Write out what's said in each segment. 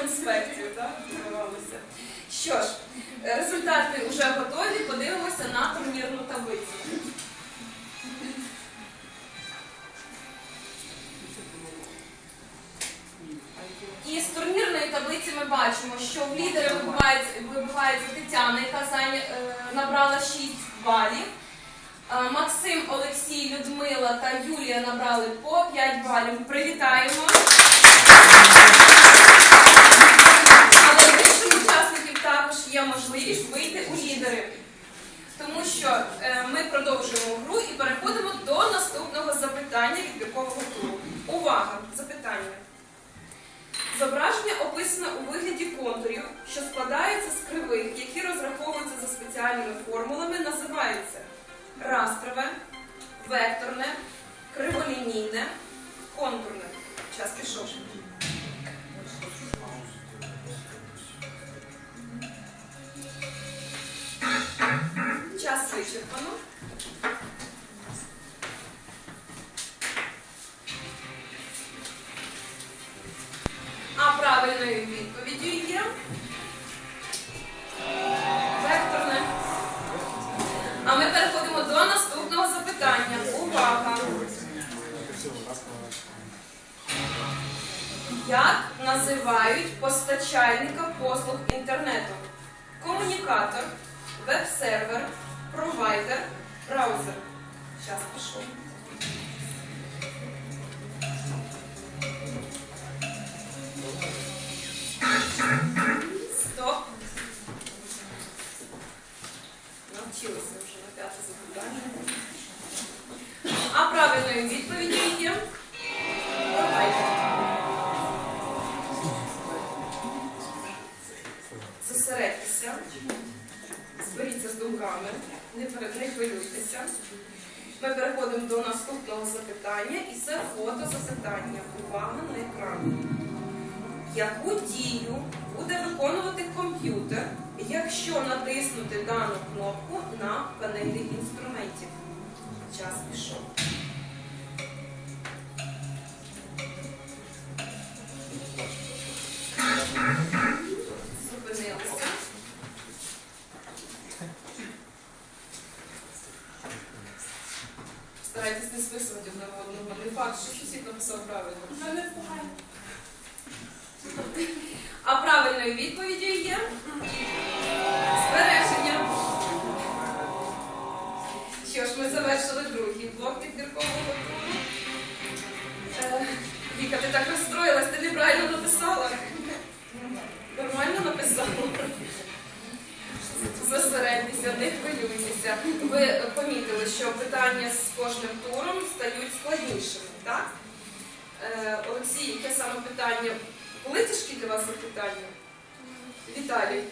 конспектів, так? Що ж, результати вже готові. Подивимося на турнірну таблицю. І з турнірної таблиці ми бачимо, що в лідери вибивається, вибивається Тетяна, яка е, набрала 6 балів. Е, Максим, Олексій, Людмила та Юлія набрали по 5 балів. Привітаємо! Але в інших учасників також є можливість вийти у лідери. Тому що е, ми продовжуємо гру і переходимо до наступного запитання відбіркового туру. Увага! Запитання. Зображення описане у вигляді контурів, що складаються з кривих, які розраховуються за спеціальними формулами, називаються растрове, векторне, криволінійне, контурне. Час пішов. Постачальника послуг інтернету? Комунікатор, веб-сервер, провайдер, браузер. Зараз пішов. Яку дію буде виконувати комп'ютер, якщо натиснути дану кнопку на панелі інструментів? Час пішов. Зупинилися. Старайтесь не списувати одне в одного. Не факт, що сусід написав правильно. Мене погано. А правильною відповіддю є збереження. Що ж, ми завершили другий блок відбіркового туру. Е, Віка, ти так розстроїлась, ти неправильно написала. Нормально написала. Зосередьтеся, не хвилюйтеся. Ви помітили, що питання з кожним туром стають складнішими, так? Е, Олексій, яке саме питання? Були тяжкі для вас запитання? Віталій.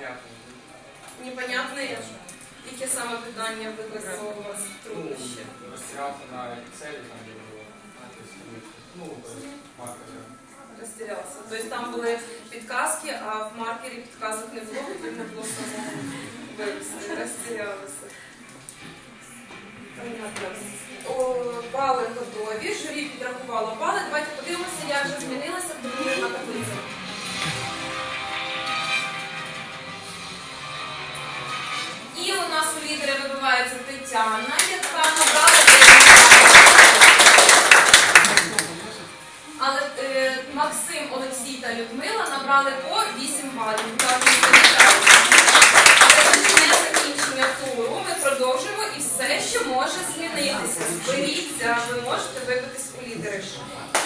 Не. Непонятне, яке саме питання викликало у вас труднощі? Растерялся на Excel, там то есть, Ну, маркер. Розтірявся. Тобто там були підказки, а в маркері підказок не було, потрібно було самому вивести. Розтірялися. Понятно. Бали готові, журі підрахувало бали. Давайте подивимося, як же змінилася турнірна таблиця. І у нас у лідери вибивається Тетяна, яка набрала 9 Але е, Максим, Олексій та Людмила набрали по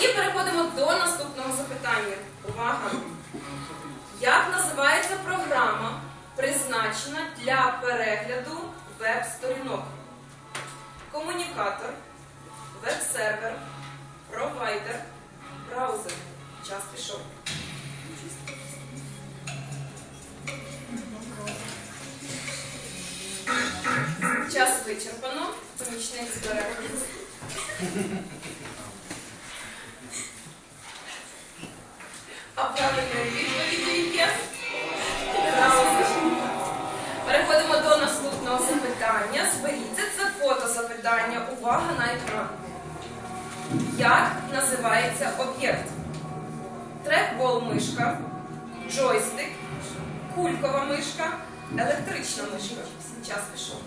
І переходимо до наступного запитання. Увага! Як називається програма, призначена для перегляду веб-сторінок? Комунікатор, веб-сервер, провайдер, браузер. Час пішов. Час вичерпано. Помічник збере. Увага. Увага на екран. Як називається об'єкт? Трекбол мишка, джойстик, кулькова мишка, електрична мишка. Час пішов.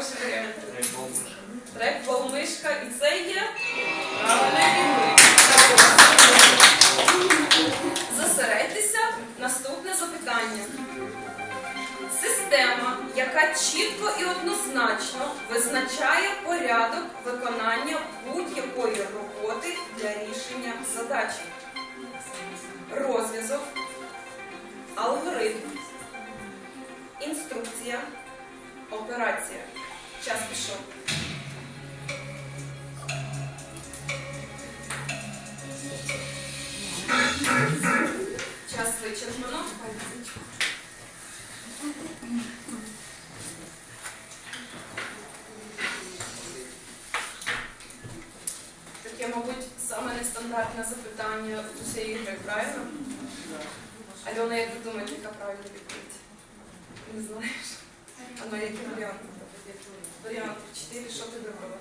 Які ваші варіанти? Трекбол мишка і це є відповідь. Зосередьтеся. Наступне запитання. Система, яка чітко і однозначно визначає порядок виконання будь-якої роботи для рішення задачі. Розв'язок, алгоритм, інструкція, операція. Час пішов. Час вичерпано. Таке, мабуть, саме нестандартне запитання з усієї гри, правильно? Альона, як ви думаєте, яка правильна відповідь? Не знаєш? А ну які варіанти? 4, що ти вибрала?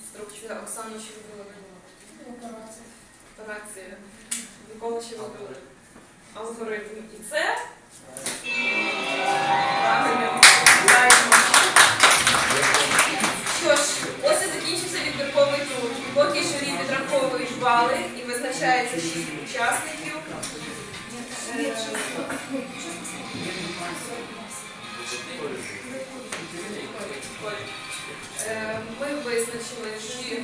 Інструкція. Оксана, що вибрала? Операція. Операція. Ніколи ще вибрали. Алгоритм. І це? Правильно. Що ж, ось і закінчився відбірковий тур. Поки журі підраховують бали і визначається шість учасників. Ми визначили, чи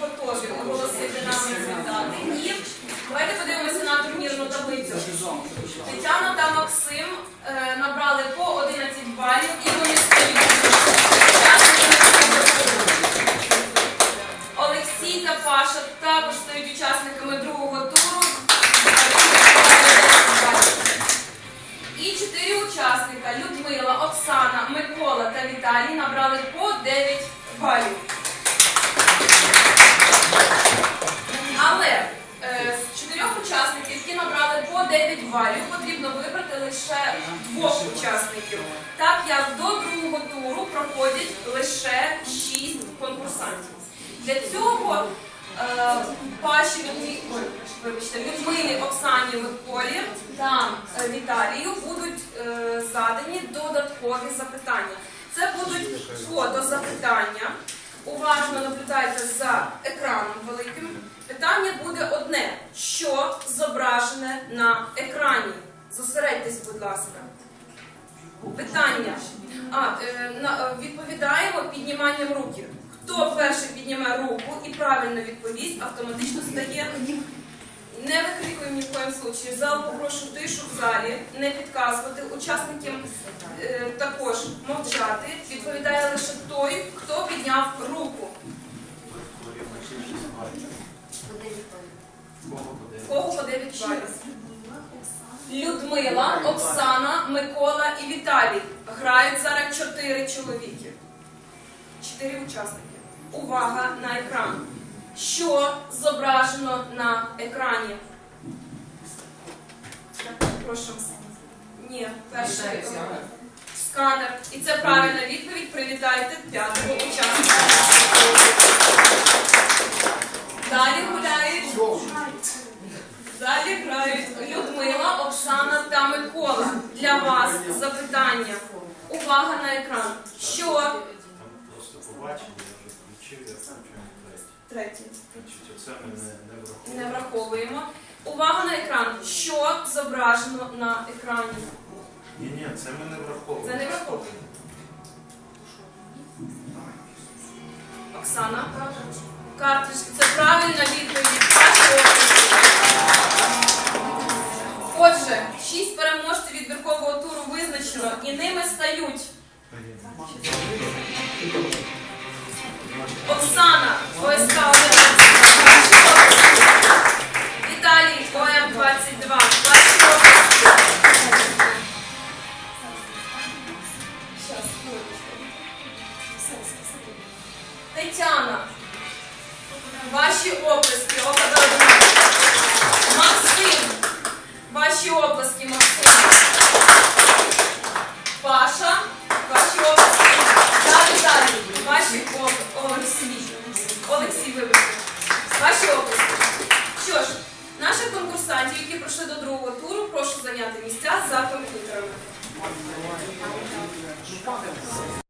готові оголосити нам результати. Ні. давайте подивимося на турнірну таблицю. Та Віталій набрали по 9 балів. Але е, з чотирьох учасників, які набрали по 9 балів, потрібно вибрати лише двох учасників, так як до другого туру проходять лише 6 конкурсантів. Для цього е, Паші Людмилі, ой, вибачте, Людмилі, Оксані, Миколі та е, Віталію будуть е, задані додаткові запитання. Це будуть фотозапитання. Уважно наблюдайте за екраном великим. Питання буде одне: що зображене на екрані? Зосередьтесь, будь ласка. Питання. А, е, на, е, відповідаємо підніманням руки. Хто перший підніме руку і правильно відповість, автоматично стає. Не викрикуємо ні в коєму случаю. Зал попрошу тишу в залі, не підказувати. Учасникам е, також мовчати. Відповідає лише той, хто підняв руку. Кого по 9 балів? Людмила, Оксана, Микола і Віталій. Грають зараз чотири чоловіки. Чотири учасники. Увага на екран. Що зображено на екрані? Прошу. Ні, перший е, сканер. І це правильна відповідь. Привітайте п'ятого учасника. Далі гуляють. Далі грають Людмила, Оксана та Микола. Для вас запитання. Увага на екран. Що просто побачення, я вже включив, я включаю третій. третє? Значить, оце ми не, не Не враховуємо. враховуємо. Увага на екран. Що зображено на екрані? Ні, ні, це ми не враховуємо. Це не враховуємо. Оксана. Карточки. Це правильна відповідь. Отже, шість переможців відбіркового туру визначено і ними стають Оксана, 我也